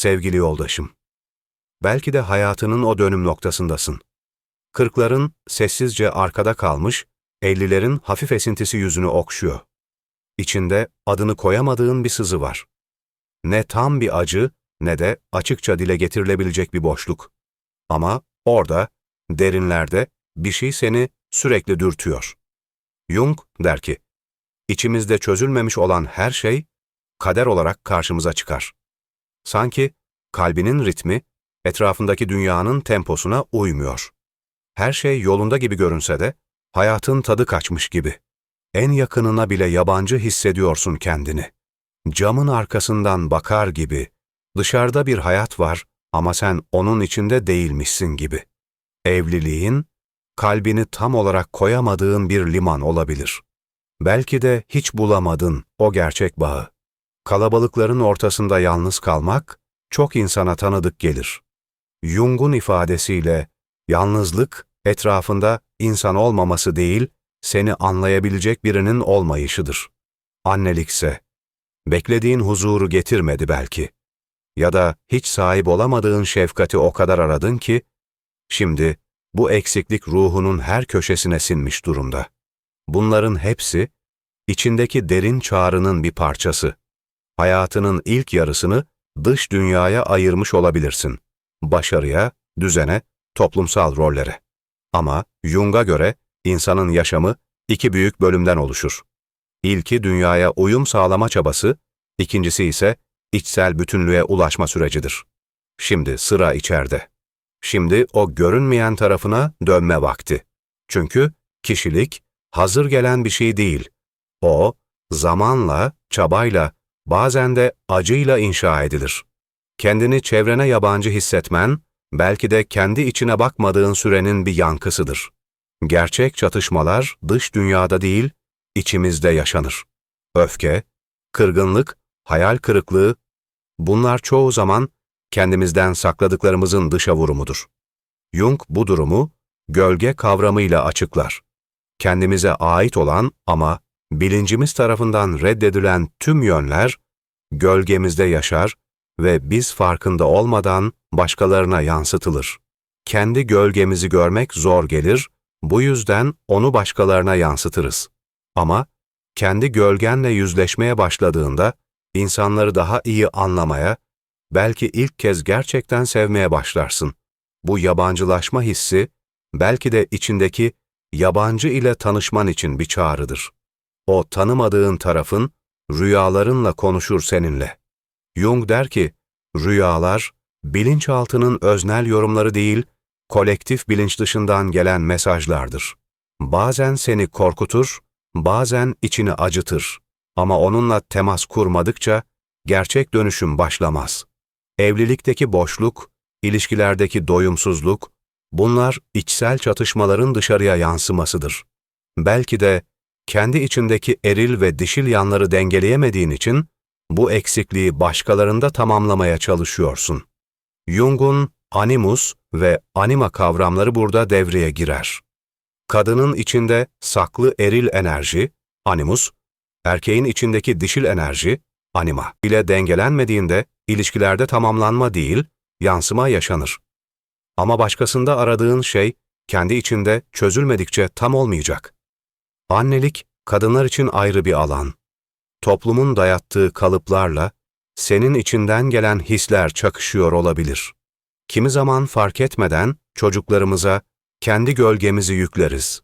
sevgili yoldaşım. Belki de hayatının o dönüm noktasındasın. Kırkların sessizce arkada kalmış, ellilerin hafif esintisi yüzünü okşuyor. İçinde adını koyamadığın bir sızı var. Ne tam bir acı ne de açıkça dile getirilebilecek bir boşluk. Ama orada, derinlerde bir şey seni sürekli dürtüyor. Jung der ki, içimizde çözülmemiş olan her şey kader olarak karşımıza çıkar. Sanki kalbinin ritmi etrafındaki dünyanın temposuna uymuyor. Her şey yolunda gibi görünse de hayatın tadı kaçmış gibi. En yakınına bile yabancı hissediyorsun kendini. Camın arkasından bakar gibi. Dışarıda bir hayat var ama sen onun içinde değilmişsin gibi. Evliliğin, kalbini tam olarak koyamadığın bir liman olabilir. Belki de hiç bulamadın o gerçek bağı. Kalabalıkların ortasında yalnız kalmak, çok insana tanıdık gelir. Jung'un ifadesiyle, yalnızlık, etrafında insan olmaması değil, seni anlayabilecek birinin olmayışıdır. Annelikse, beklediğin huzuru getirmedi belki. Ya da hiç sahip olamadığın şefkati o kadar aradın ki, şimdi bu eksiklik ruhunun her köşesine sinmiş durumda. Bunların hepsi, içindeki derin çağrının bir parçası. Hayatının ilk yarısını dış dünyaya ayırmış olabilirsin. Başarıya, düzene, toplumsal rollere. Ama Jung'a göre insanın yaşamı iki büyük bölümden oluşur. İlki dünyaya uyum sağlama çabası, ikincisi ise içsel bütünlüğe ulaşma sürecidir. Şimdi sıra içeride. Şimdi o görünmeyen tarafına dönme vakti. Çünkü kişilik hazır gelen bir şey değil. O, zamanla, çabayla, bazen de acıyla inşa edilir. Kendini çevrene yabancı hissetmen, belki de kendi içine bakmadığın sürenin bir yankısıdır. Gerçek çatışmalar dış dünyada değil, içimizde yaşanır. Öfke, kırgınlık, hayal kırıklığı, bunlar çoğu zaman kendimizden sakladıklarımızın dışa vurumudur. Jung bu durumu gölge kavramıyla açıklar. Kendimize ait olan ama bilincimiz tarafından reddedilen tüm yönler gölgemizde yaşar ve biz farkında olmadan başkalarına yansıtılır. Kendi gölgemizi görmek zor gelir, bu yüzden onu başkalarına yansıtırız. Ama kendi gölgenle yüzleşmeye başladığında insanları daha iyi anlamaya, belki ilk kez gerçekten sevmeye başlarsın. Bu yabancılaşma hissi belki de içindeki yabancı ile tanışman için bir çağrıdır. O tanımadığın tarafın rüyalarınla konuşur seninle. Jung der ki, rüyalar bilinçaltının öznel yorumları değil, kolektif bilinç dışından gelen mesajlardır. Bazen seni korkutur, bazen içini acıtır ama onunla temas kurmadıkça gerçek dönüşüm başlamaz. Evlilikteki boşluk, ilişkilerdeki doyumsuzluk, bunlar içsel çatışmaların dışarıya yansımasıdır. Belki de kendi içindeki eril ve dişil yanları dengeleyemediğin için bu eksikliği başkalarında tamamlamaya çalışıyorsun. Jung'un animus ve anima kavramları burada devreye girer. Kadının içinde saklı eril enerji, animus, erkeğin içindeki dişil enerji, anima ile dengelenmediğinde ilişkilerde tamamlanma değil, yansıma yaşanır. Ama başkasında aradığın şey kendi içinde çözülmedikçe tam olmayacak. Annelik kadınlar için ayrı bir alan. Toplumun dayattığı kalıplarla senin içinden gelen hisler çakışıyor olabilir. Kimi zaman fark etmeden çocuklarımıza kendi gölgemizi yükleriz.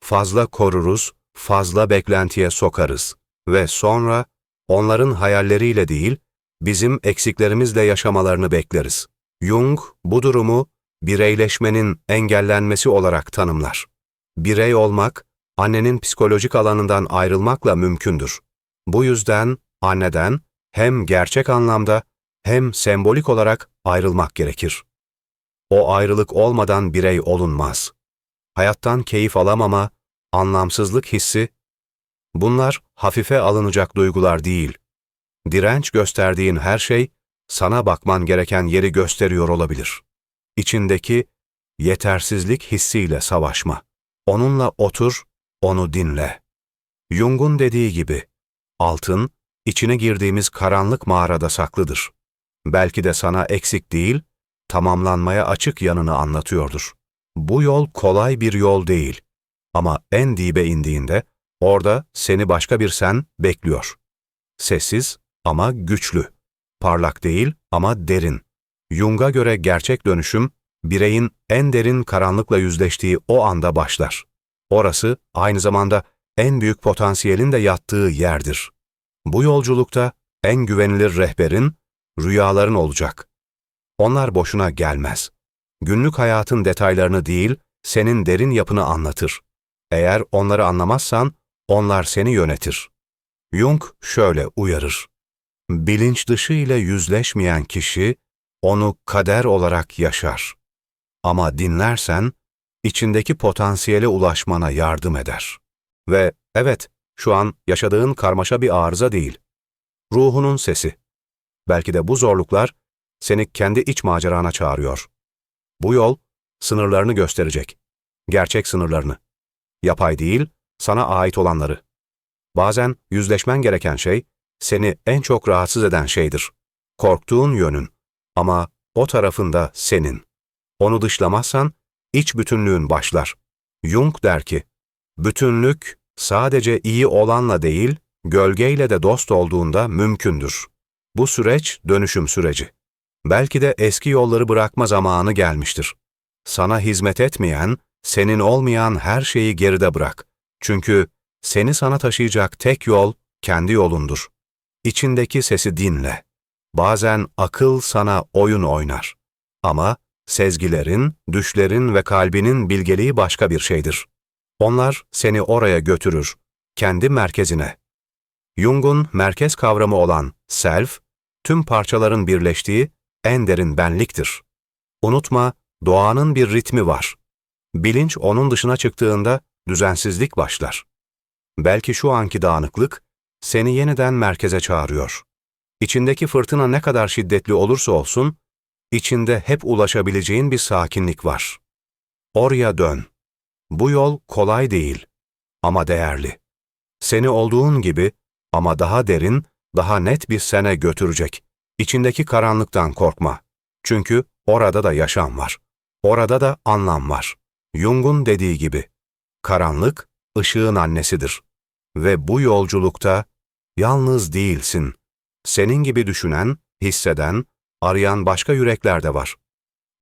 Fazla koruruz, fazla beklentiye sokarız ve sonra onların hayalleriyle değil, bizim eksiklerimizle yaşamalarını bekleriz. Jung bu durumu bireyleşmenin engellenmesi olarak tanımlar. Birey olmak, annenin psikolojik alanından ayrılmakla mümkündür. Bu yüzden anneden hem gerçek anlamda hem sembolik olarak ayrılmak gerekir. O ayrılık olmadan birey olunmaz. Hayattan keyif alamama, anlamsızlık hissi, bunlar hafife alınacak duygular değil. Direnç gösterdiğin her şey, sana bakman gereken yeri gösteriyor olabilir. İçindeki yetersizlik hissiyle savaşma. Onunla otur, onu dinle. Jung'un dediği gibi, altın, içine girdiğimiz karanlık mağarada saklıdır. Belki de sana eksik değil, tamamlanmaya açık yanını anlatıyordur. Bu yol kolay bir yol değil. Ama en dibe indiğinde orada seni başka bir sen bekliyor. Sessiz ama güçlü. Parlak değil ama derin. Jung'a göre gerçek dönüşüm, bireyin en derin karanlıkla yüzleştiği o anda başlar. Orası aynı zamanda en büyük potansiyelin de yattığı yerdir. Bu yolculukta en güvenilir rehberin, rüyaların olacak. Onlar boşuna gelmez. Günlük hayatın detaylarını değil, senin derin yapını anlatır. Eğer onları anlamazsan, onlar seni yönetir. Jung şöyle uyarır. Bilinç dışı ile yüzleşmeyen kişi, onu kader olarak yaşar. Ama dinlersen, içindeki potansiyele ulaşmana yardım eder. Ve evet, şu an yaşadığın karmaşa bir arıza değil. Ruhunun sesi. Belki de bu zorluklar seni kendi iç macerana çağırıyor. Bu yol sınırlarını gösterecek. Gerçek sınırlarını. Yapay değil, sana ait olanları. Bazen yüzleşmen gereken şey, seni en çok rahatsız eden şeydir. Korktuğun yönün. Ama o tarafında senin. Onu dışlamazsan, iç bütünlüğün başlar. Jung der ki, bütünlük sadece iyi olanla değil, gölgeyle de dost olduğunda mümkündür. Bu süreç dönüşüm süreci. Belki de eski yolları bırakma zamanı gelmiştir. Sana hizmet etmeyen, senin olmayan her şeyi geride bırak. Çünkü seni sana taşıyacak tek yol kendi yolundur. İçindeki sesi dinle. Bazen akıl sana oyun oynar. Ama sezgilerin, düşlerin ve kalbinin bilgeliği başka bir şeydir. Onlar seni oraya götürür, kendi merkezine. Jung'un merkez kavramı olan self, tüm parçaların birleştiği en derin benliktir. Unutma, doğanın bir ritmi var. Bilinç onun dışına çıktığında düzensizlik başlar. Belki şu anki dağınıklık seni yeniden merkeze çağırıyor. İçindeki fırtına ne kadar şiddetli olursa olsun, içinde hep ulaşabileceğin bir sakinlik var. Oraya dön. Bu yol kolay değil ama değerli. Seni olduğun gibi ama daha derin, daha net bir sene götürecek. İçindeki karanlıktan korkma. Çünkü orada da yaşam var. Orada da anlam var. Jung'un dediği gibi, karanlık, ışığın annesidir. Ve bu yolculukta yalnız değilsin. Senin gibi düşünen, hisseden, arayan başka yürekler de var.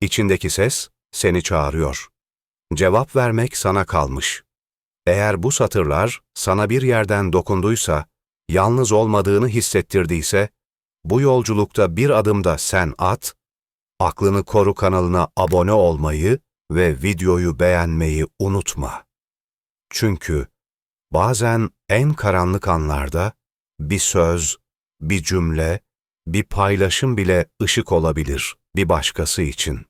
İçindeki ses seni çağırıyor. Cevap vermek sana kalmış. Eğer bu satırlar sana bir yerden dokunduysa, yalnız olmadığını hissettirdiyse, bu yolculukta bir adımda sen at, Aklını Koru kanalına abone olmayı ve videoyu beğenmeyi unutma. Çünkü bazen en karanlık anlarda bir söz, bir cümle, bir paylaşım bile ışık olabilir bir başkası için.